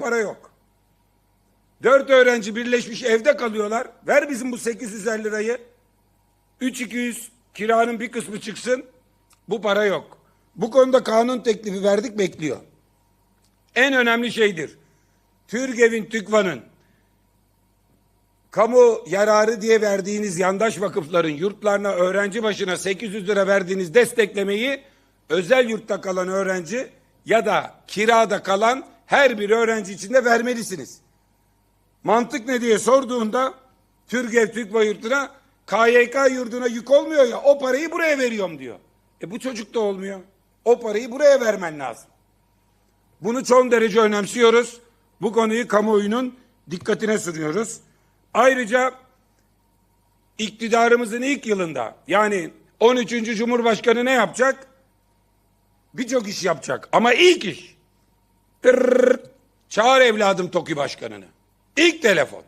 para yok. Dört öğrenci birleşmiş evde kalıyorlar. Ver bizim bu 850 lirayı. 3200 kiranın bir kısmı çıksın. Bu para yok. Bu konuda kanun teklifi verdik bekliyor. En önemli şeydir. TÜRGEV'in, TÜKVA'nın kamu yararı diye verdiğiniz yandaş vakıfların yurtlarına öğrenci başına 800 lira verdiğiniz desteklemeyi özel yurtta kalan öğrenci ya da kirada kalan her bir öğrenci için de vermelisiniz. Mantık ne diye sorduğunda Türgev TÜKVA yurtuna KYK yurduna yük olmuyor ya o parayı buraya veriyorum diyor. E bu çocuk da olmuyor. O parayı buraya vermen lazım. Bunu çok derece önemsiyoruz. Bu konuyu kamuoyunun dikkatine sunuyoruz. Ayrıca iktidarımızın ilk yılında yani 13. Cumhurbaşkanı ne yapacak? Birçok iş yapacak ama ilk iş tırrrrt, çağır evladım TOKİ Başkanı'nı. İlk telefon.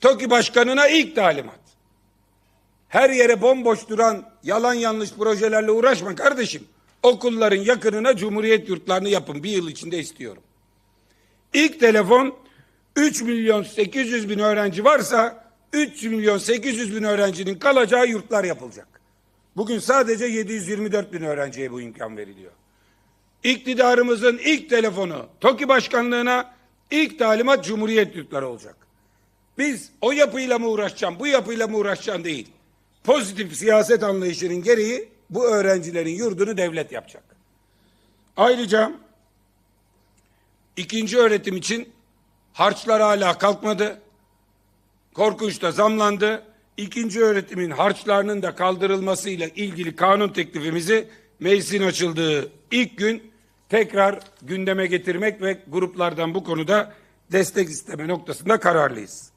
TOKİ Başkanı'na ilk talimat. Her yere bomboş duran yalan yanlış projelerle uğraşma kardeşim. Okulların yakınına cumhuriyet yurtlarını yapın. Bir yıl içinde istiyorum. İlk telefon 3 milyon 800 bin öğrenci varsa 3 milyon 800 bin öğrencinin kalacağı yurtlar yapılacak. Bugün sadece 724 bin öğrenciye bu imkan veriliyor. İktidarımızın ilk telefonu TOKİ Başkanlığı'na ilk talimat Cumhuriyet yurtları olacak. Biz o yapıyla mı uğraşacağım, bu yapıyla mı uğraşacağım değil. Pozitif siyaset anlayışının gereği bu öğrencilerin yurdunu devlet yapacak. Ayrıca ikinci öğretim için harçlar hala kalkmadı. Korkunç da zamlandı. İkinci öğretimin harçlarının da kaldırılmasıyla ilgili kanun teklifimizi meclisin açıldığı ilk gün tekrar gündeme getirmek ve gruplardan bu konuda destek isteme noktasında kararlıyız.